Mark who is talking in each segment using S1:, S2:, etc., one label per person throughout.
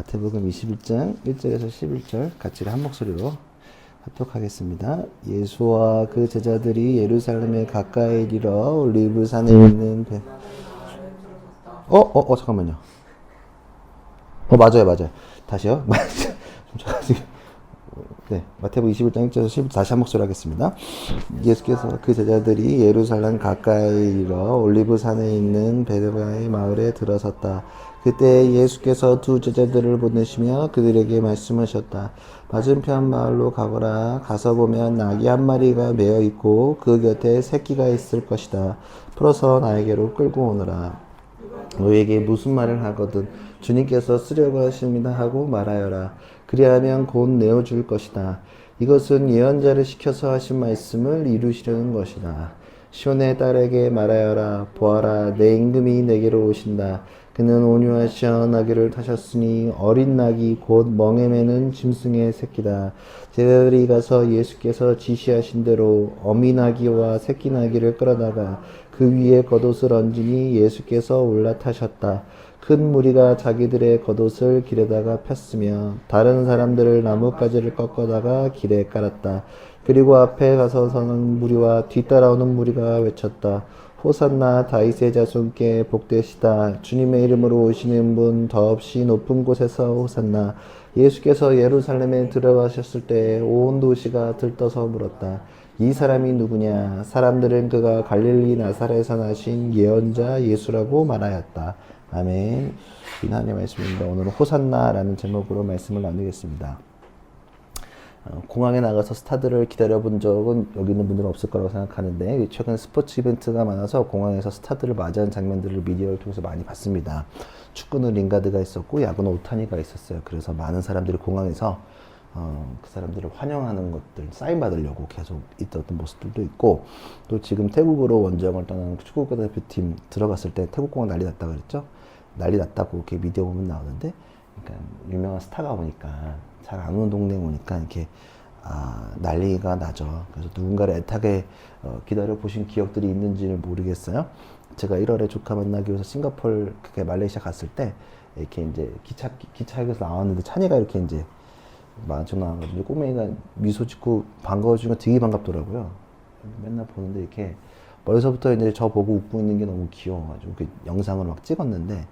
S1: 마태복음 21장 1절에서 11절 같이 한 목소리로 합독하겠습니다. 예수와 그 제자들이 예루살렘에 가까이 이르러 올리브 산에 있는 배 어, 어, 어, 잠깐만요. 어, 맞아요, 맞아요. 다시요. 네, 마태복음 21장 1절에서 10절 다시 한 목소리 하겠습니다. 예수께서 그 제자들이 예루살렘 가까이 이르러 올리브 산에 있는 베드바의 마을에 들어섰다. 그때 예수께서 두 제자들을 보내시며 그들에게 말씀하셨다. 맞은편 마을로 가거라. 가서 보면 낙이 한 마리가 매어 있고 그 곁에 새끼가 있을 것이다. 풀어서 나에게로 끌고 오너라. 너에게 무슨 말을 하거든 주님께서 쓰려고 하십니다 하고 말하여라. 그리하면 곧 내어 줄 것이다. 이것은 예언자를 시켜서 하신 말씀을 이루시려는 것이다. 시온의 딸에게 말하여라. 보아라, 내 임금이 내게로 오신다. 그는 온유하시어 나귀를 타셨으니 어린 낙이 곧 멍에 매는 짐승의 새끼다. 제자들이 가서 예수께서 지시하신 대로 어미 나귀와 새끼 나귀를 끌어다가 그 위에 겉옷을 얹으니 예수께서 올라타셨다. 큰 무리가 자기들의 겉옷을 길에다가 폈으며 다른 사람들을 나뭇가지를 꺾어다가 길에 깔았다. 그리고 앞에 가서 서는 무리와 뒤따라오는 무리가 외쳤다. 호산나 다윗의 자손께 복되시다. 주님의 이름으로 오시는 분 더없이 높은 곳에서 호산나. 예수께서 예루살렘에 들어가셨을 때 온 도시가 들떠서 물었다. 이 사람이 누구냐? 사람들은 그가 갈릴리 나사렛에서 나신 예언자 예수라고 말하였다. 아멘. 이 하나님의 말씀입니다. 오늘은 호산나라는 제목으로 말씀을 나누겠습니다. 어, 공항에 나가서 스타들을 기다려본 적은 여기 있는 분들은 없을 거라고 생각하는데 최근 스포츠 이벤트가 많아서 공항에서 스타들을 맞이하는 장면들을 미디어를 통해서 많이 봤습니다. 축구는 링가드가 있었고 야구는 오타니가 있었어요. 그래서 많은 사람들이 공항에서 어, 그 사람들을 환영하는 것들 사인 받으려고 계속 있었던 모습들도 있고 또 지금 태국으로 원정을 떠나는 축구 국가대표팀 들어갔을 때 태국 공항 난리 났다 그랬죠. 난리 났다고 이렇게 미디어 보면 나오는데 그러니까 유명한 스타가 오니까 잘 안 오는 동네에 오니까 이렇게 아, 난리가 나죠. 그래서 누군가를 애타게 어, 기다려 보신 기억들이 있는지는 모르겠어요. 제가 1월에 조카 만나기 위해서 싱가폴 그게 말레이시아 갔을 때 이렇게 이제 기차 기차역에서 나왔는데 찬이가 이렇게 이제 마중 나와가지고 꼬맹이가 미소 짓고 반가워주니까 되게 반갑더라고요. 맨날 보는데 이렇게 멀리서부터 이제 저 보고 웃고 있는 게 너무 귀여워가지고 그 영상을 막 찍었는데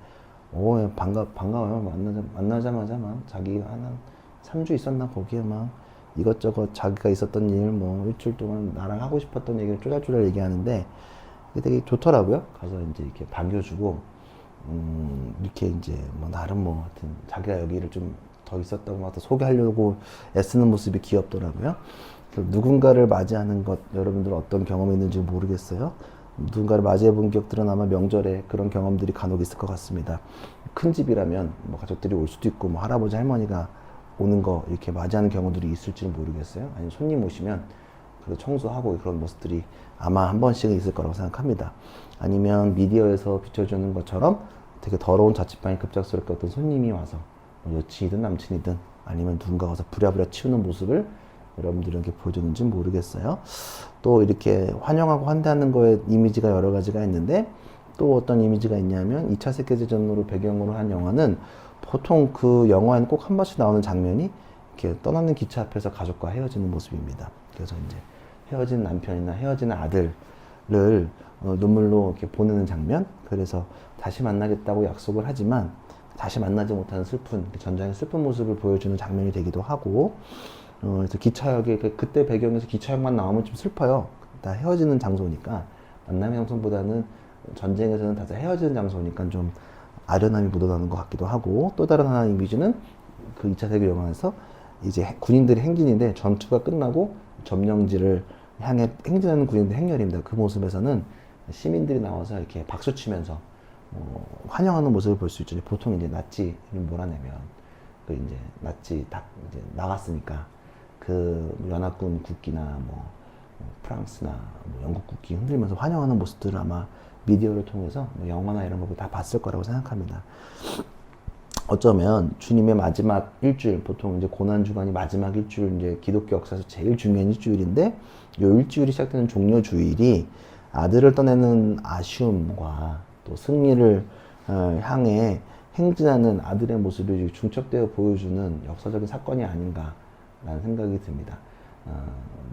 S1: 오 반가 반가워요 만나자 만나자마자 막 자기가 한 3주 있었나 거기에 막 이것저것 자기가 있었던 일 뭐 일주일 동안 나랑 하고 싶었던 얘기를 쪼잘쪼잘 얘기하는데 그게 되게 좋더라고요. 가서 이제 이렇게 반겨주고 음 이렇게 이제 뭐 나름 뭐 하여튼 자기가 여기를 좀 더 있었다고 막더 소개하려고 애쓰는 모습이 귀엽더라고요. 누군가를 맞이하는 것 여러분들 어떤 경험이 있는지 모르겠어요. 누군가를 맞이해 본 기억들은 아마 명절에 그런 경험들이 간혹 있을 것 같습니다. 큰 집이라면 뭐 가족들이 올 수도 있고 뭐 할아버지 할머니가 오는 거 이렇게 맞이하는 경우들이 있을지는 모르겠어요. 아니면 손님 오시면 그래도 청소하고 그런 모습들이 아마 한 번씩은 있을 거라고 생각합니다. 아니면 미디어에서 비춰주는 것처럼 되게 더러운 자취방에 급작스럽게 어떤 손님이 와서 뭐 여친이든 남친이든 아니면 누군가 와서 부랴부랴 치우는 모습을 여러분들에게 보여줬는지 모르겠어요. 또 이렇게 환영하고 환대하는 거에 이미지가 여러 가지가 있는데 또 어떤 이미지가 있냐면 2차 세계대전으로 배경으로 한 영화는 보통 그 영화에는 꼭 한 번씩 나오는 장면이 이렇게 떠나는 기차 앞에서 가족과 헤어지는 모습입니다. 그래서 이제 헤어진 남편이나 헤어진 아들을 어, 눈물로 이렇게 보내는 장면. 그래서 다시 만나겠다고 약속을 하지만 다시 만나지 못하는 슬픈 전장의 슬픈 모습을 보여주는 장면이 되기도 하고 어, 그래서 기차역에 그- 그때 배경에서 기차역만 나오면 좀 슬퍼요. 다 헤어지는 장소니까 만남의 장소보다는 전쟁에서는 다들 헤어지는 장소니까 좀 아련함이 묻어나는 것 같기도 하고 또 다른 하나의 이미지는 그 2차 세계 영화에서 이제 해- 군인들이 행진인데 전투가 끝나고 점령지를 향해 행진하는 군인들 행렬입니다. 그 모습에서는 시민들이 나와서 이렇게 박수 치면서 어, 환영하는 모습을 볼 수 있죠. 보통 이제 나치를 몰아내면 그 이제 나치 다 이제 나갔으니까 그 연합군 국기나 뭐 어, 프랑스나 뭐 영국 국기 흔들면서 환영하는 모습들을 아마 미디어를 통해서 뭐 영화나 이런 거다 봤을 거라고 생각합니다. 어쩌면 주님의 마지막 일주일, 보통 이제 고난 주간이 마지막 일주일, 이제 기독교 역사에서 제일 중요한 일주일인데, 요 일주일이 시작되는 종료 주일이 아들을 떠내는 아쉬움과 또 승리를 어, 향해 행진하는 아들의 모습이 중첩되어 보여주는 역사적인 사건이 아닌가라는 생각이 듭니다. 어,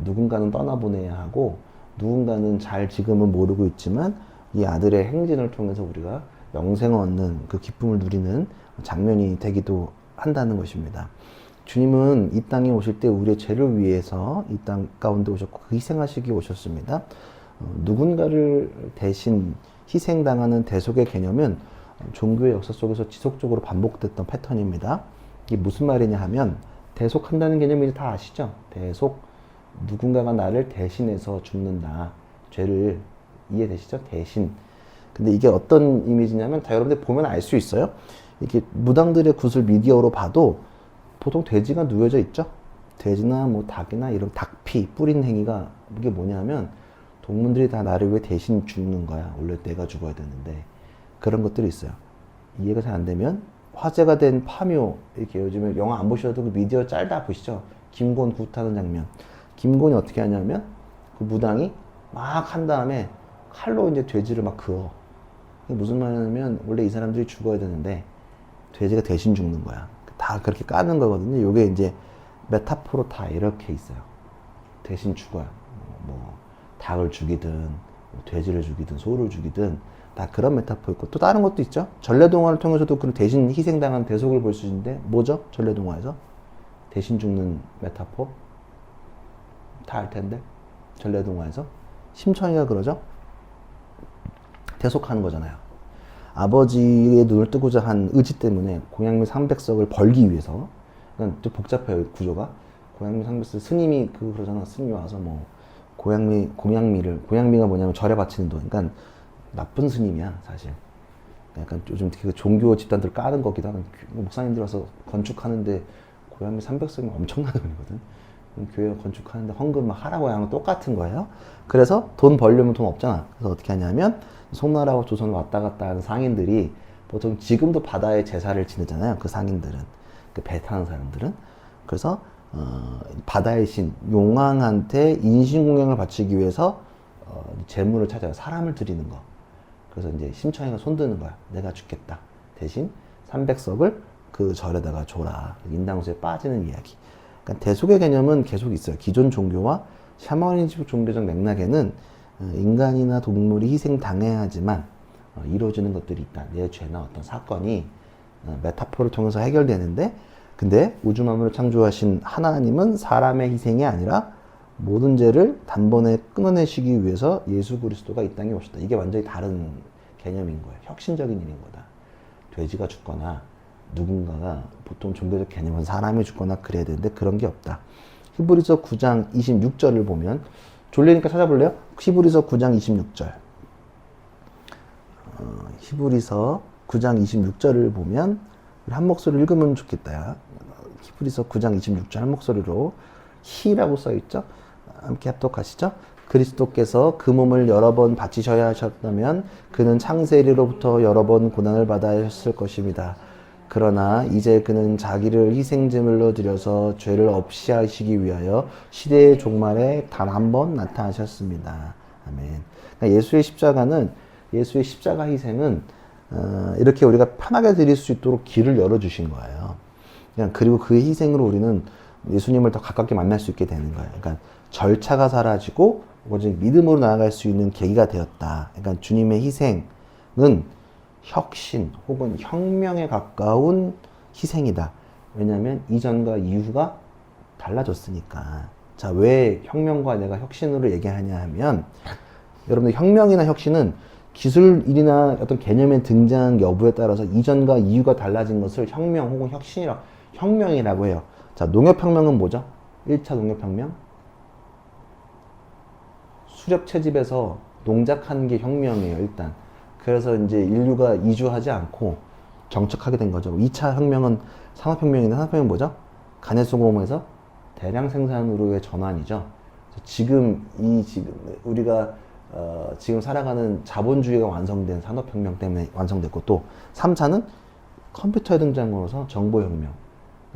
S1: 누군가는 떠나보내야 하고 누군가는 잘 지금은 모르고 있지만 이 아들의 행진을 통해서 우리가 영생을 얻는 그 기쁨을 누리는 장면이 되기도 한다는 것입니다. 주님은 이 땅에 오실 때 우리의 죄를 위해서 이 땅 가운데 오셨고 그 희생하시기 오셨습니다. 어, 누군가를 대신 희생당하는 대속의 개념은 종교의 역사 속에서 지속적으로 반복됐던 패턴입니다. 이게 무슨 말이냐 하면 대속한다는 개념을 다 아시죠? 대속 누군가가 나를 대신해서 죽는다. 죄를 이해되시죠? 대신. 근데 이게 어떤 이미지냐면 다 여러분들 보면 알 수 있어요. 이렇게 무당들의 구슬 미디어로 봐도 보통 돼지가 누워져 있죠. 돼지나 뭐 닭이나 이런 닭피 뿌린 행위가 이게 뭐냐면 동물들이 다 나를 위해 대신 죽는 거야. 원래 내가 죽어야 되는데 그런 것들이 있어요. 이해가 잘 안 되면 화제가 된 파묘 이렇게 요즘에 영화 안 보셔도 그 미디어 짤다 보시죠. 김곤 굿하는 장면. 김곤이 어떻게 하냐면 그 무당이 막 한 다음에 칼로 이제 돼지를 막 그어. 무슨 말이냐면 원래 이 사람들이 죽어야 되는데 돼지가 대신 죽는 거야. 다 그렇게 까는 거거든요. 이게 이제 메타포로 다 이렇게 있어요. 대신 죽어요. 뭐, 뭐 닭을 죽이든 뭐 돼지를 죽이든 소를 죽이든 다 그런 메타포 있고 또 다른 것도 있죠. 전래동화를 통해서도 그 대신 희생당한 대속을 볼 수 있는데 뭐죠? 전래동화에서 대신 죽는 메타포 다 알 텐데 전래동화에서 심청이가 그러죠. 대속하는 거잖아요. 아버지의 눈을 뜨고자 한 의지 때문에 고양미 상백석을 벌기 위해서 그러니까 좀 복잡해요 구조가. 고양미 상백석 스님이 그 그러잖아 스님이 와서 뭐 고양미 공양미를 고양미가 뭐냐면 절에 바치는 돈. 그러니까 나쁜 스님이야 사실. 약간 요즘 그 종교 집단들 까는 거기도 하고 목사님들 와서 건축하는데 고양미 300석이 엄청난 돈이거든. 교회 건축하는데 헌금 막 하라고 하는 똑같은 거예요. 그래서 돈 벌려면 돈 없잖아. 그래서 어떻게 하냐면 송나라와 조선을 왔다 갔다 하는 상인들이 보통 지금도 바다에 제사를 지내잖아요 그 상인들은 그 배 타는 사람들은 그래서 어, 바다의 신 용왕한테 인신공양을 바치기 위해서 어, 재물을 찾아요 사람을 드리는 거 그래서 이제 심청이가 손드는 거야. 내가 죽겠다. 대신 300석을 그 절에다가 줘라. 인당수에 빠지는 이야기. 그러니까 대속의 개념은 계속 있어요. 기존 종교와 샤머니즘 종교적 맥락에는 어, 인간이나 동물이 희생당해야 하지만 어, 이루어지는 것들이 있다. 내 죄나 어떤 사건이 어, 메타포를 통해서 해결되는데 근데 우주 만물을 창조하신 하나님은 사람의 희생이 아니라 모든 죄를 단번에 끊어내시기 위해서 예수 그리스도가 이 땅에 오셨다. 이게 완전히 다른 개념인 거예요. 혁신적인 일인 거다. 돼지가 죽거나 누군가가 보통 종교적 개념은 사람이 죽거나 그래야 되는데 그런 게 없다. 히브리서 9장 26절을 보면 졸리니까 찾아볼래요? 히브리서 9장 26절. 어, 히브리서 9장 26절을 보면 한 목소리 읽으면 좋겠다. 히브리서 9장 26절 한 목소리로 히라고 써 있죠. 함께 합독하시죠. 그리스도께서 그 몸을 여러 번 바치셔야 하셨다면 그는 창세리로부터 여러 번 고난을 받아야 했을 것입니다. 그러나 이제 그는 자기를 희생제물로 드려서 죄를 없이 하시기 위하여 시대의 종말에 단 한 번 나타나셨습니다. 아멘. 그러니까 예수의 십자가는 예수의 십자가 희생은 어, 이렇게 우리가 편하게 드릴 수 있도록 길을 열어주신 거예요. 그냥 그리고 그 희생으로 우리는 예수님을 더 가깝게 만날 수 있게 되는 거예요. 그러니까 절차가 사라지고 오직 믿음으로 나아갈 수 있는 계기가 되었다. 그러니까 주님의 희생은 혁신 혹은 혁명에 가까운 희생이다. 왜냐하면 이전과 이후가 달라졌으니까. 자, 왜 혁명과 내가 혁신으로 얘기하냐 하면 여러분들 혁명이나 혁신은 기술이나 어떤 개념의 등장 여부에 따라서 이전과 이후가 달라진 것을 혁명 혹은 혁신이라 혁명이라고 해요. 자, 농협혁명은 뭐죠? 1차 농협혁명? 수렵 채집에서 농작하는 게 혁명이에요, 일단. 그래서 이제 인류가 이주하지 않고 정착하게 된 거죠. 2차 혁명은 산업혁명인데 산업혁명은 뭐죠? 간해수공업에서 대량 생산으로의 전환이죠. 지금 이 지금 우리가 어, 지금 살아가는 자본주의가 완성된 산업혁명 때문에 완성됐고 또 3차는 컴퓨터의 등장으로서 정보혁명.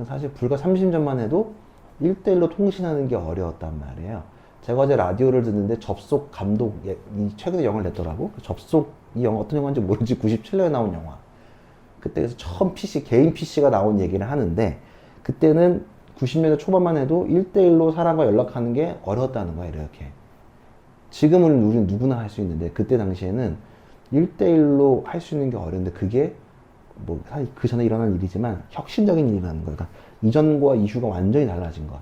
S1: 사실 불과 30년만 해도 1대1로 통신하는 게 어려웠단 말이에요. 제가 어제 라디오를 듣는데 접속 감독, 예, 이 최근에 영화를 냈더라고. 그 접속, 이 영화 어떤 영화인지 모르지 97년에 나온 영화. 그때 그래서 처음 PC 개인 PC가 나온 얘기를 하는데 그때는 90년대 초반만 해도 1대1로 사람과 연락하는 게 어려웠다는 거야 이렇게 지금은 우리는 누구나 할 수 있는데 그때 당시에는 1대1로 할 수 있는 게 어려운데 그게 뭐 사실 그 전에 일어난 일이지만 혁신적인 일이라는 거야. 그러니까 이전과 이후가 완전히 달라진 것.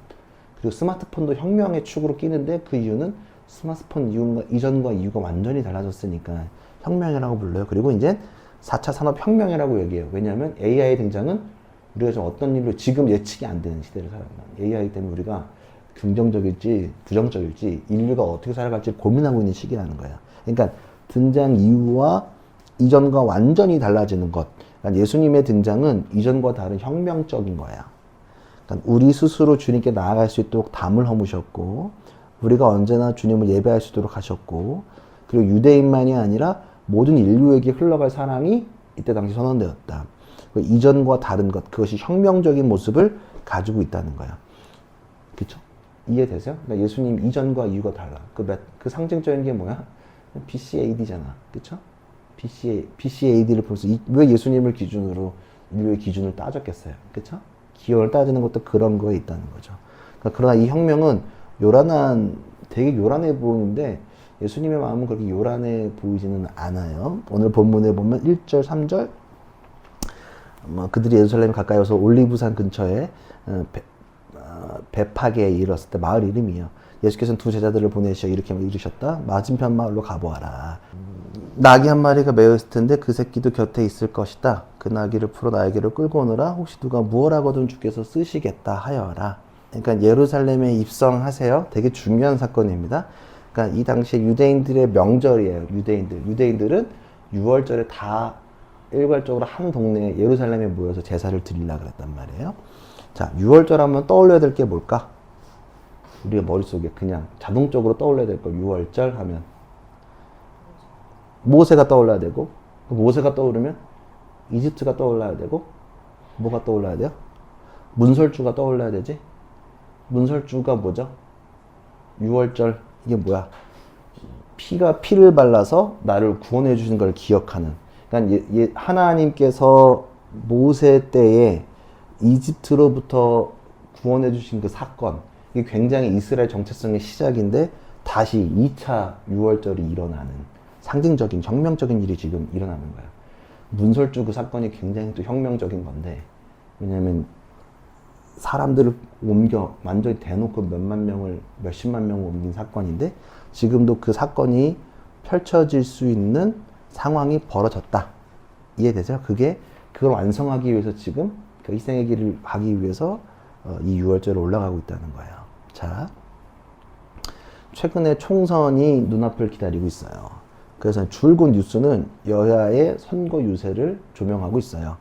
S1: 그리고 스마트폰도 혁명의 축으로 끼는데 그 이유는 스마트폰 이후가, 이전과 이후가 완전히 달라졌으니까 혁명이라고 불러요. 그리고 이제 4차 산업혁명이라고 얘기해요. 왜냐하면 AI의 등장은 우리가 좀 어떤 일로 지금 예측이 안 되는 시대를 살아가는 AI 때문에 우리가 긍정적일지 부정적일지 인류가 어떻게 살아갈지 고민하고 있는 시기라는 거야. 그러니까 등장 이후와 이전과 완전히 달라지는 것. 그러니까 예수님의 등장은 이전과 다른 혁명적인 거야. 그러니까 우리 스스로 주님께 나아갈 수 있도록 담을 허무셨고, 우리가 언제나 주님을 예배할 수 있도록 하셨고, 그리고 유대인만이 아니라 모든 인류에게 흘러갈 사랑이 이때 당시 선언되었다. 그 이전과 다른 것, 그것이 혁명적인 모습을 가지고 있다는 거야. 그쵸? 이해되세요? 그러니까 예수님 이전과 이후가 달라. 그, 몇- 그 상징적인 게 뭐야? BCAD잖아. 그쵸? BCA, BCAD를 보면서 이- 왜 예수님을 기준으로 인류의 기준을 따졌겠어요? 그쵸? 기원을 따지는 것도 그런 거에 있다는 거죠. 그러니까 그러나 이 혁명은 요란한, 되게 요란해 보이는데 예수님의 마음은 그렇게 요란해 보이지는 않아요. 오늘 본문에 보면 1절, 3절 뭐 그들이 예루살렘 가까이 와서 올리브산 근처에 어, 배, 어, 베파게에 이르렀을 때 마을 이름이에요. 예수께서는 두 제자들을 보내시어 이렇게 이르셨다. 맞은편 마을로 가보아라. 음, 나귀 한 마리가 매여 있을 텐데 그 새끼도 곁에 있을 것이다. 그 나귀를 풀어 나에게로 끌고 오느라 혹시 누가 무엇하거든 주께서 쓰시겠다 하여라. 그러니까 예루살렘에 입성하세요. 되게 중요한 사건입니다. 그러니까 이 당시에 유대인들의 명절이에요. 유대인들. 유대인들은 6월절에 다 일괄적으로 한 동네에 예루살렘에 모여서 제사를 드리려고 그랬단 말이에요. 자, 6월절 하면 떠올려야 될 게 뭘까? 우리가 머릿속에 그냥 자동적으로 떠올려야 될걸 6월절 하면 모세가 떠올라야 되고 그 모세가 떠오르면 이집트가 떠올라야 되고 뭐가 떠올라야 돼요? 문설주가 떠올라야 되지? 문설주가 뭐죠? 6월절 이게 뭐야? 피가 피를 발라서 나를 구원해 주신 걸 기억하는. 그러니까 예, 예, 하나님께서 모세 때에 이집트로부터 구원해 주신 그 사건 이게 굉장히 이스라엘 정체성의 시작인데 다시 2차 6월절이 일어나는 상징적인 혁명적인 일이 지금 일어나는 거야. 문설주 그 사건이 굉장히 또 혁명적인 건데 왜냐하면 사람들을 옮겨 완전히 대놓고 몇만 명을 몇십만 명을 옮긴 사건인데 지금도 그 사건이 펼쳐질 수 있는 상황이 벌어졌다. 이해되죠? 그게 그걸 완성하기 위해서 지금 그 희생의 길을 가기 위해서 어, 이 6월절에 올라가고 있다는 거예요. 자, 최근에 총선이 눈앞을 기다리고 있어요. 그래서 줄곧 뉴스는 여야의 선거 유세를 조명하고 있어요.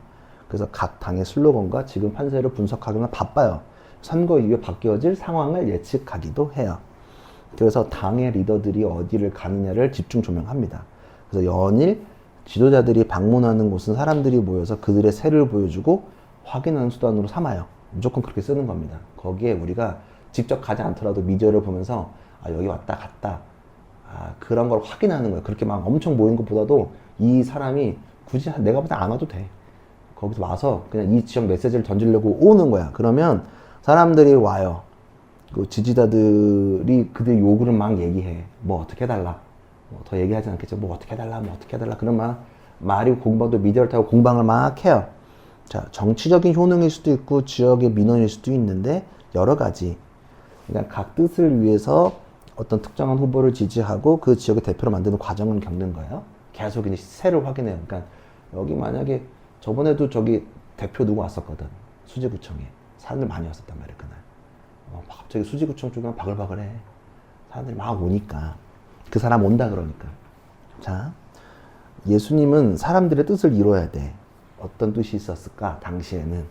S1: 그래서 각 당의 슬로건과 지금 판세를 분석하기는 바빠요. 선거 이후에 바뀌어질 상황을 예측하기도 해요. 그래서 당의 리더들이 어디를 가느냐를 집중 조명합니다. 그래서 연일 지도자들이 방문하는 곳은 사람들이 모여서 그들의 세를 보여주고 확인하는 수단으로 삼아요. 무조건 그렇게 쓰는 겁니다. 거기에 우리가 직접 가지 않더라도 미디어를 보면서 아, 여기 왔다 갔다 아, 그런 걸 확인하는 거예요. 그렇게 막 엄청 모인 것보다도 이 사람이 굳이 내가 보다 안 와도 돼. 거기서 와서 그냥 이 지역 메시지를 던지려고 오는 거야. 그러면 사람들이 와요. 그 지지자들이 그들 요구를 막 얘기해. 뭐 어떻게 해달라. 뭐 더 얘기하지 않겠죠. 뭐 어떻게 해달라. 뭐 어떻게 해달라. 그러면 말이 공방도 미디어를 타고 공방을 막 해요. 자, 정치적인 효능일 수도 있고 지역의 민원일 수도 있는데 여러 가지. 그러니까 각 뜻을 위해서 어떤 특정한 후보를 지지하고 그 지역의 대표로 만드는 과정을 겪는 거예요. 계속 이제 세를 확인해요. 그러니까 여기 만약에 저번에도 저기 대표 누구 왔었거든. 수지구청에. 사람들 많이 왔었단 말이야, 그날. 어, 갑자기 수지구청 쪽에 바글바글해. 사람들이 막 오니까. 그 사람 온다 그러니까. 자, 예수님은 사람들의 뜻을 이뤄야 돼. 어떤 뜻이 있었을까? 당시에는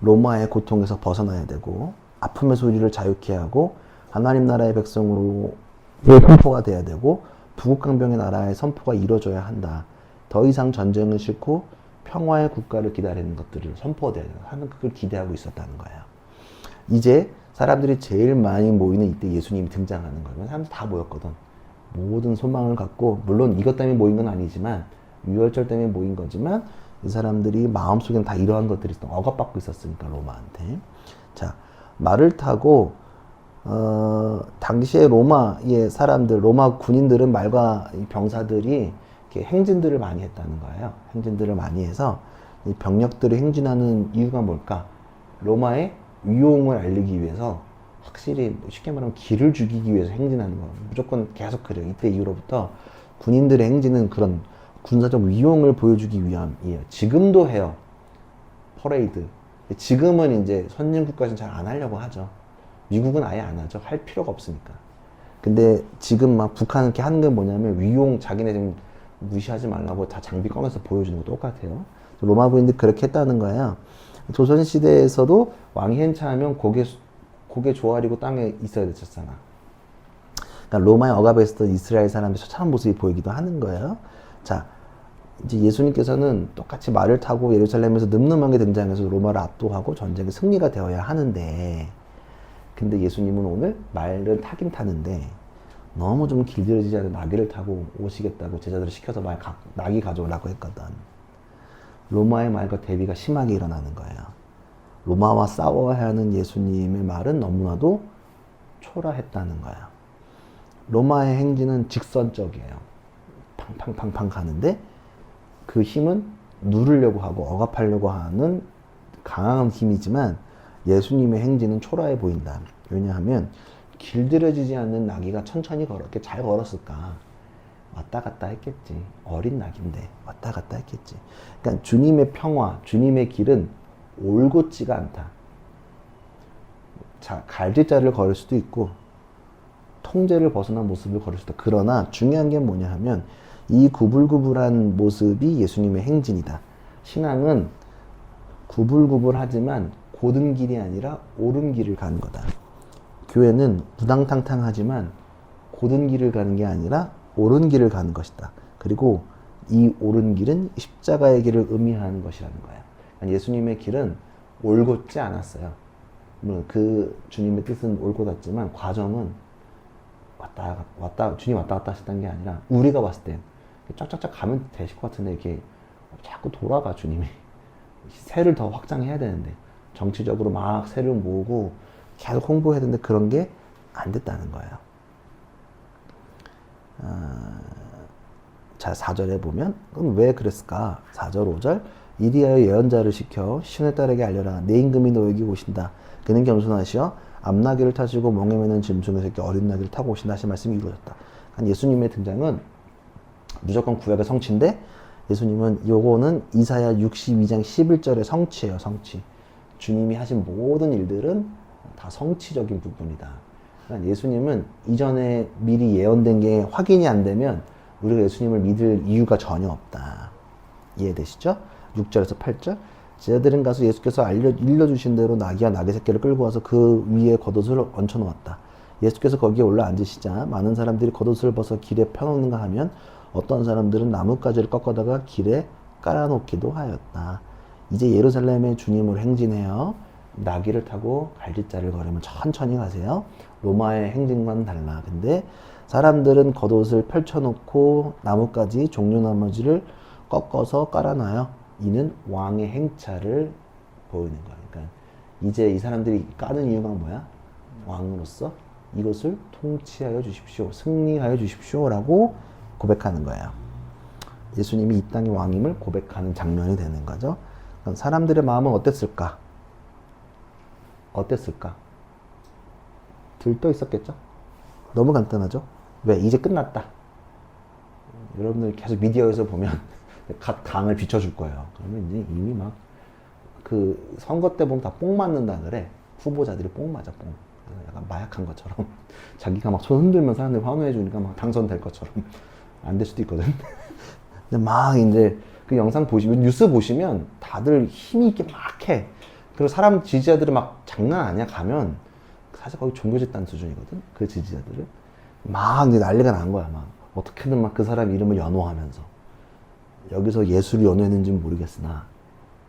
S1: 로마의 고통에서 벗어나야 되고 아픔의 소리를 자유케 하고 하나님 나라의 백성으로 선포가 돼야 되고 부국강병의 나라의 선포가 이루어져야 한다. 더 이상 전쟁을 싫고 평화의 국가를 기다리는 것들을 선포돼야 하는 그걸 기대하고 있었다는 거예요. 이제 사람들이 제일 많이 모이는 이때 예수님이 등장하는 거예요. 사람들 다 모였거든. 모든 소망을 갖고 물론 이것 때문에 모인 건 아니지만 유월절 때문에 모인 거지만 이 사람들이 마음속엔 다 이러한 것들이. 억압받고 있었으니까 로마한테. 자 말을 타고 어, 당시에 로마의 사람들, 로마 군인들은 말과 이 병사들이 이렇게 행진들을 많이 했다는 거예요. 행진들을 많이 해서 이 병력들을 행진하는 이유가 뭘까? 로마의 위용을 알리기 위해서 확실히 뭐 쉽게 말하면 기를 죽이기 위해서 행진하는 거 무조건 계속 그래요. 이때 이후로부터 군인들의 행진은 그런 군사적 위용을 보여주기 위함이에요. 지금도 해요. 퍼레이드. 지금은 이제 선진국까지는 잘 안 하려고 하죠. 미국은 아예 안 하죠. 할 필요가 없으니까. 근데 지금 막 북한은 이렇게 하는 게 뭐냐면 위용 자기네 좀 무시하지 말라고 다 장비 꺼내서 보여주는 거 똑같아요. 로마 부인들 그렇게 했다는 거예요. 조선 시대에서도 왕이 행차하면 고개 수- 고개 조아리고 땅에 있어야 됐었잖아. 그러니까 로마의 억압에 있었던 이스라엘 사람들의 처참한 모습이 보이기도 하는 거예요. 자, 이제 예수님께서는 똑같이 말을 타고 예루살렘에서 늠름하게 등장해서 로마를 압도하고 전쟁의 승리가 되어야 하는데, 근데 예수님은 오늘 말을 타긴 타는데 너무 좀 길들여지지 않은 나귀를 타고 오시겠다고 제자들을 시켜서 말 가, 나귀 가져오라고 했거든. 로마의 말과 대비가 심하게 일어나는 거예요. 로마와 싸워야 하는 예수님의 말은 너무나도 초라했다는 거야. 로마의 행진은 직선적이에요. 팡팡팡팡 가는데 그 힘은 누르려고 하고 억압하려고 하는 강한 힘이지만 예수님의 행진은 초라해 보인다. 왜냐하면 길들여지지 않는 나귀가 천천히 걸었게 잘 걸었을까? 왔다 갔다 했겠지. 어린 낙인데 왔다 갔다 했겠지. 그러니까 주님의 평화, 주님의 길은 올곧지가 않다. 자, 갈질자를 걸을 수도 있고 통제를 벗어난 모습을 걸을 수도. 그러나 중요한 게 뭐냐 하면 이 구불구불한 모습이 예수님의 행진이다. 신앙은 구불구불하지만 고든 길이 아니라 옳은 길을 가는 거다. 교회는 무당탕탕하지만 고든 길을 가는 게 아니라 옳은 길을 가는 것이다. 그리고 이 옳은 길은 십자가의 길을 의미하는 것이라는 거야. 예수님의 길은 올곧지 않았어요. 물론 그 주님의 뜻은 올곧았지만 과정은 왔다 갔- 왔다 주님 왔다 갔다 하셨다는 게 아니라 우리가 봤을 땐 쫙쫙쫙 가면 되실 것 같은데 이렇게 자꾸 돌아가 주님이 세를 더 확장해야 되는데 정치적으로 막 세를 모으고 계속 홍보해야 되는데 그런 게 안 됐다는 거예요. 아, 자, 4절에 보면 그럼 왜 그랬을까? 4절, 5절 이리하여 예언자를 시켜 신의 딸에게 알려라 내 임금이 너에게 오신다. 그는 겸손하시어 앞나귀를 타시고 멍에 매는 짐승을 새끼 어린 나귀를 타고 오신다 하신 말씀이 이루어졌다. 그러니까 예수님의 등장은 무조건 구약의 성취인데 예수님은 요거는 이사야 62장 11절의 성취예요, 성취. 주님이 하신 모든 일들은 다 성취적인 부분이다. 그러니까 예수님은 이전에 미리 예언된 게 확인이 안 되면 우리가 예수님을 믿을 이유가 전혀 없다. 이해되시죠? 6절에서 8절. 제자들은 가서 예수께서 알려, 일러주신 대로 나귀와 나귀 새끼를 끌고 와서 그 위에 겉옷을 얹혀 놓았다. 예수께서 거기에 올라 앉으시자 많은 사람들이 겉옷을 벗어 길에 펴놓는가 하면 어떤 사람들은 나뭇가지를 꺾어다가 길에 깔아놓기도 하였다. 이제 예루살렘에 주님을 행진해요. 나귀를 타고 갈짓자를 걸으면 천천히 가세요. 로마의 행진과는 달라. 근데 사람들은 겉옷을 펼쳐놓고 나뭇가지, 종려나머지를 꺾어서 깔아놔요. 이는 왕의 행차를 보이는 거야. 그러니까 이제 이 사람들이 까는 이유가 뭐야? 왕으로서 이것을 통치하여 주십시오. 승리하여 주십시오 라고 고백하는 거예요. 예수님이 이 땅의 왕임을 고백하는 장면이 되는 거죠. 사람들의 마음은 어땠을까? 어땠을까? 들떠 있었겠죠? 너무 간단하죠? 왜? 이제 끝났다. 여러분들 계속 미디어에서 보면 각 당을 비춰줄 거예요. 그러면 이제 이미 막 그 선거 때 보면 다 뽕 맞는다 그래. 후보자들이 뽕 맞아, 뽕. 약간 마약한 것처럼 자기가 막 손 흔들면 사람들이 환호해 주니까 막 당선될 것처럼 안 될 수도 있거든. 근데 막 이제 그 영상 보시면 뉴스 보시면 다들 힘이 있게 막 해. 그리고 사람 지지자들은 막 장난 아니야 가면 사실 거의 종교 집단 수준이거든. 그 지지자들은 막 난리가 난 거야. 막 어떻게든 막 그 사람 이름을 연호하면서 여기서 예수를 연호했는지는 모르겠으나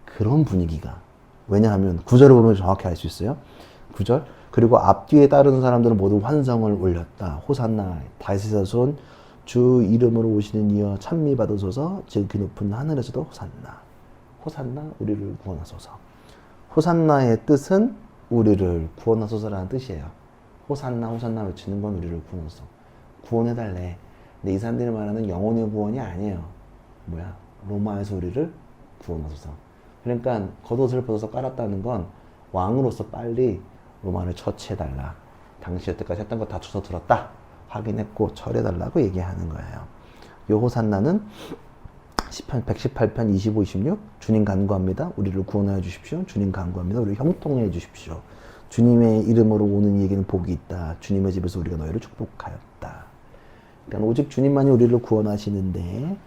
S1: 그런 분위기가 왜냐하면 구절을 보면 정확히 알 수 있어요. 구절 그리고 앞뒤에 따르는 사람들은 모두 환성을 올렸다. 호산나 다윗의 자손 주 이름으로 오시는 이여 찬미 받으소서 지극히 높은 하늘에서도 호산나. 호산나 우리를 구원하소서. 호산나의 뜻은 우리를 구원하소서라는 뜻이에요. 호산나 호산나 외치는 건 우리를 구원하소서. 구원해달래. 근데 이 사람들이 말하는 영혼의 구원이 아니에요. 뭐야? 로마에서 우리를 구원하소서. 그러니까 겉옷을 벗어서 깔았다는 건 왕으로서 빨리 로마를 처치해달라. 당시 여태까지 했던 거 다 주워 들었다. 확인했고 처리해달라고 얘기하는 거예요. 요 호산나는 10편, 118편 25, 26 주님 간구합니다. 우리를 구원하여 주십시오. 주님 간구합니다. 우리를 형통해 주십시오. 주님의 이름으로 오는 이에게는 복이 있다. 주님의 집에서 우리가 너희를 축복하였다. 그러니까 오직 주님만이 우리를 구원하시는데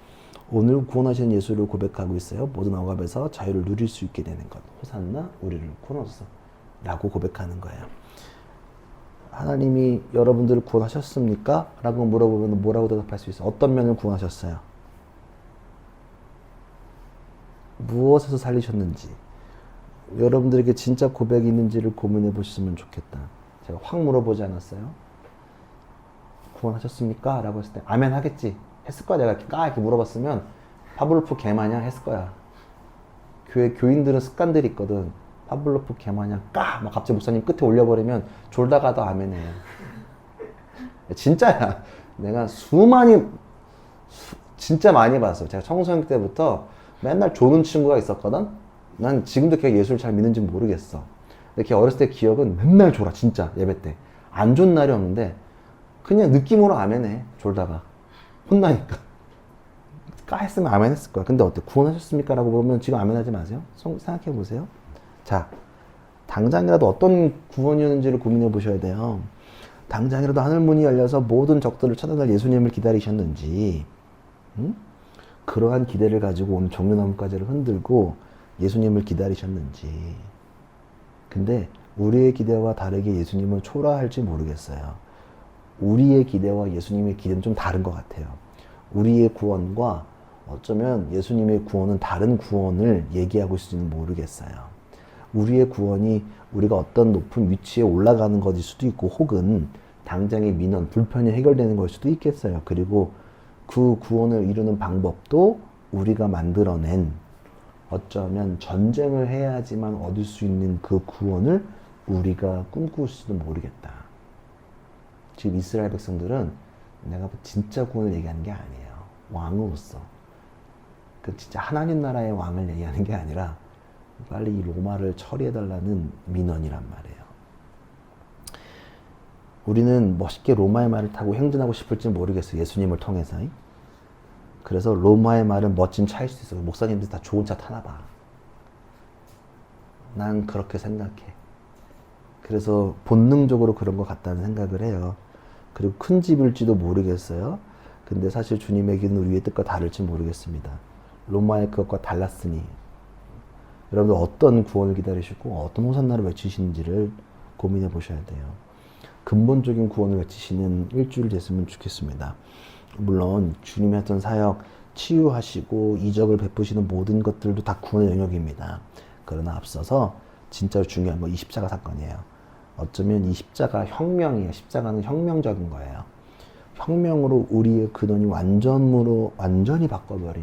S1: 오늘 구원하시는 예수를 고백하고 있어요. 모든 억압에서 자유를 누릴 수 있게 되는 것. 호산나 우리를 구원하소서. 라고 고백하는 거예요. 하나님이 여러분들을 구원하셨습니까? 라고 물어보면 뭐라고 대답할 수 있어요? 어떤 면을 구원하셨어요? 무엇에서 살리셨는지 여러분들에게 진짜 고백이 있는지를 고민해 보셨으면 좋겠다. 제가 확 물어보지 않았어요? 구원하셨습니까? 라고 했을 때 아멘 하겠지. 했을 거야. 내가 까 이렇게 물어봤으면 파블로프 개마냥 했을 거야. 교회 교인들은 습관들이 있거든. 파블로프 개마냥 까! 막 갑자기 목사님 끝에 올려버리면 졸다가도 아멘해. 진짜야. 내가 수많이 수- 진짜 많이 봤어요. 제가 청소년 때부터 맨날 조는 친구가 있었거든. 난 지금도 걔 예수를 잘 믿는지 모르겠어. 근데 걔 어렸을 때 기억은 맨날 졸아 진짜 예배 때. 안 좋은 날이 없는데 그냥 느낌으로 아멘해 졸다가 혼나니까. 까 했으면 아멘 했을 거야. 근데 어때? 구원하셨습니까? 라고 물으면 지금 아멘 하지 마세요. 성- 생각해 보세요. 자, 당장이라도 어떤 구원이었는지를 고민해 보셔야 돼요. 당장이라도 하늘 문이 열려서 모든 적들을 찾아낼 예수님을 기다리셨는지, 응? 그러한 기대를 가지고 오늘 종려나무까지를 흔들고 예수님을 기다리셨는지. 근데 우리의 기대와 다르게 예수님을 초라할지 모르겠어요. 우리의 기대와 예수님의 기대는 좀 다른 것 같아요. 우리의 구원과 어쩌면 예수님의 구원은 다른 구원을 얘기하고 있을지는 모르겠어요. 우리의 구원이 우리가 어떤 높은 위치에 올라가는 것일 수도 있고 혹은 당장의 민원, 불편이 해결되는 걸 수도 있겠어요. 그리고 그 구원을 이루는 방법도 우리가 만들어낸 어쩌면 전쟁을 해야지만 얻을 수 있는 그 구원을 우리가 꿈꿀지도 모르겠다. 지금 이스라엘 백성들은 내가 뭐 진짜 구원을 얘기하는 게 아니에요. 왕으로서. 그 진짜 하나님 나라의 왕을 얘기하는 게 아니라 빨리 이 로마를 처리해달라는 민원이란 말이에요. 우리는 멋있게 로마의 말을 타고 행진하고 싶을지 모르겠어요. 예수님을 통해서. 그래서 로마의 말은 멋진 차일 수 있어요. 목사님들 다 좋은 차 타나 봐. 난 그렇게 생각해. 그래서 본능적으로 그런 것 같다는 생각을 해요. 그리고 큰 집일지도 모르겠어요. 근데 사실 주님에게는 우리의 뜻과 다를지 모르겠습니다. 로마의 그것과 달랐으니 여러분들 어떤 구원을 기다리시고 어떤 호산나를 외치시는지를 고민해 보셔야 돼요. 근본적인 구원을 외치시는 일주일 됐으면 좋겠습니다. 물론 주님이 했던 사역 치유하시고 이적을 베푸시는 모든 것들도 다 구원의 영역입니다. 그러나 앞서서 진짜 중요한 건 이 십자가 사건이에요. 어쩌면 이 십자가 혁명이에요. 십자가는 혁명적인 거예요. 혁명으로 우리의 근원이 완전으로 완전히 바꿔버린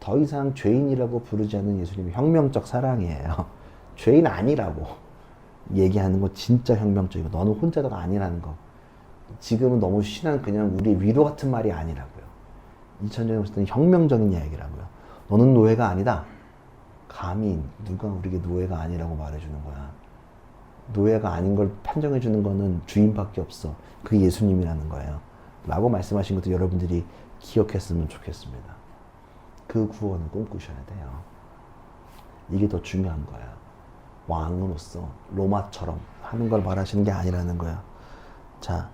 S1: 더 이상 죄인이라고 부르지 않는 예수님의 혁명적 사랑이에요. 죄인 아니라고 얘기하는 거 진짜 혁명적이고 너는 혼자가 아니라는 거. 지금은 너무 신한 그냥 우리 위로 같은 말이 아니라고요. 2000년에 봤을 때는 혁명적인 이야기라고요. 너는 노예가 아니다. 감히 누가 우리에게 노예가 아니라고 말해주는 거야. 노예가 아닌 걸 판정해 주는 거는 주인밖에 없어. 그게 예수님이라는 거예요. 라고 말씀하신 것도 여러분들이 기억했으면 좋겠습니다. 그 구원을 꿈꾸셔야 돼요. 이게 더 중요한 거야. 왕으로서 로마처럼 하는 걸 말하시는 게 아니라는 거야. 자,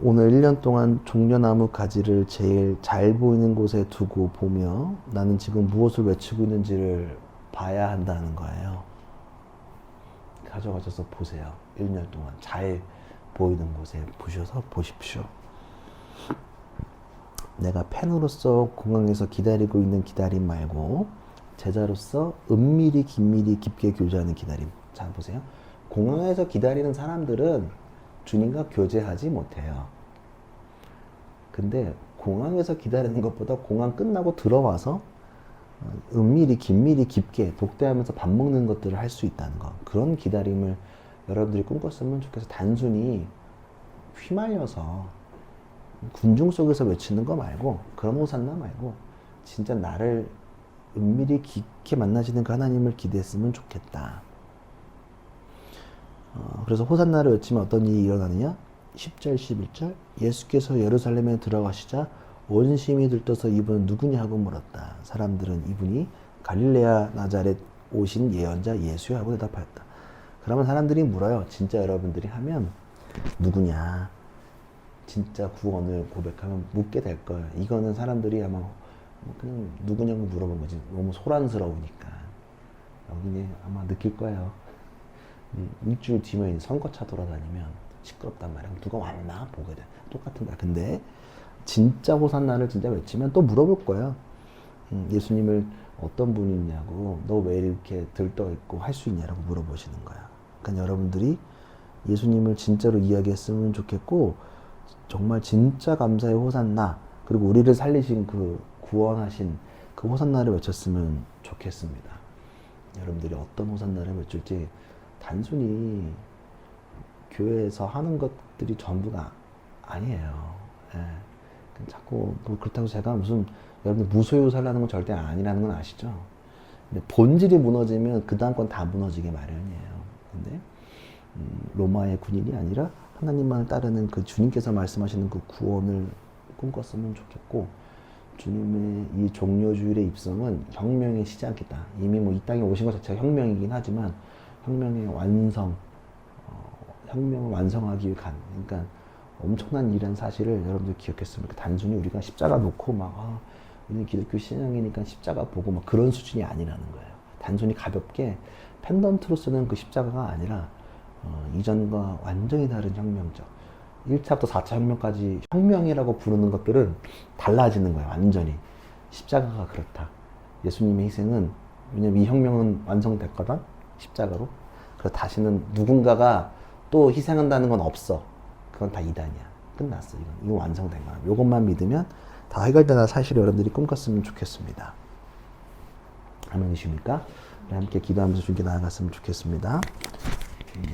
S1: 오늘 1년 동안 종려나무 가지를 제일 잘 보이는 곳에 두고 보며 나는 지금 무엇을 외치고 있는지를 봐야 한다는 거예요. 가져가셔서 보세요. 1년 동안 잘 보이는 곳에 보셔서 보십시오. 내가 팬으로서 공항에서 기다리고 있는 기다림 말고 제자로서 은밀히 긴밀히 깊게 교제하는 기다림. 자 보세요. 공항에서 기다리는 사람들은 주님과 교제하지 못해요. 근데 공항에서 기다리는 것보다 공항 끝나고 들어와서 어, 은밀히 긴밀히 깊게 독대하면서 밥 먹는 것들을 할 수 있다는 거 그런 기다림을 여러분들이 꿈꿨으면 좋겠어 단순히 휘말려서 군중 속에서 외치는 거 말고 그런 호산나 말고 진짜 나를 은밀히 깊게 만나시는 그 하나님을 기대했으면 좋겠다. 어, 그래서 호산나를 외치면 어떤 일이 일어나느냐? 10절, 11절 예수께서 예루살렘에 들어가시자 온 심이 들떠서 이분은 누구냐 하고 물었다. 사람들은 이분이 갈릴레아 나자렛 오신 예언자 예수야 하고 대답하였다. 그러면 사람들이 물어요. 진짜 여러분들이 하면 누구냐? 진짜 구원을 고백하면 묻게 될 거예요. 이거는 사람들이 아마 뭐 그냥 누구냐고 물어본 거지. 너무 소란스러우니까. 여기는 아마 느낄 거예요. 음, 일주일 뒤면 선거차 돌아다니면 시끄럽단 말이야. 누가 왔나 보게 돼. 똑같은 거야. 근데 진짜 호산나를 진짜 외치면 또 물어볼 거예요. 음, 예수님을 어떤 분이냐고 너 왜 이렇게 들떠 있고 할 수 있냐라고 물어보시는 거야. 그러니까 여러분들이 예수님을 진짜로 이야기했으면 좋겠고 정말 진짜 감사의 호산나 그리고 우리를 살리신 그 구원하신 그 호산나를 외쳤으면 좋겠습니다. 여러분들이 어떤 호산나를 외칠지 단순히 교회에서 하는 것들이 전부가 아니에요. 예. 자꾸 뭐 그렇다고 제가 무슨 여러분들 무소유 살라는 건 절대 아니라는 건 아시죠? 근데 본질이 무너지면 그 다음 건 다 무너지게 마련이에요. 근데 음, 로마의 군인이 아니라 하나님만을 따르는 그 주님께서 말씀하시는 그 구원을 꿈꿨으면 좋겠고 주님의 이 종료주일의 입성은 혁명의 시작이다. 이미 뭐 이 땅에 오신 것 자체가 혁명이긴 하지만 혁명의 완성, 어, 혁명을 완성하기 간, 그러니까 엄청난 일이라는 사실을 여러분들 기억했으면. 단순히 우리가 십자가 놓고 막, 아, 우리는 기독교 신앙이니까 십자가 보고 막 그런 수준이 아니라는 거예요. 단순히 가볍게 펜던트로 쓰는 그 십자가가 아니라 어, 이전과 완전히 다른 혁명적. 1차부터 4차 혁명까지 혁명이라고 부르는 것들은 달라지는 거예요. 완전히. 십자가가 그렇다. 예수님의 희생은, 왜냐면 이 혁명은 완성됐거든? 십자가로. 그래서 다시는 누군가가 또 희생한다는 건 없어. 그건 다 이단이야. 끝났어. 이건. 이거 완성된 거야. 이것만 믿으면 다 해결되는 사실을 여러분들이 꿈꿨으면 좋겠습니다. 우리 함께 기도하면서 주님께 나아갔으면 좋겠습니다. 음.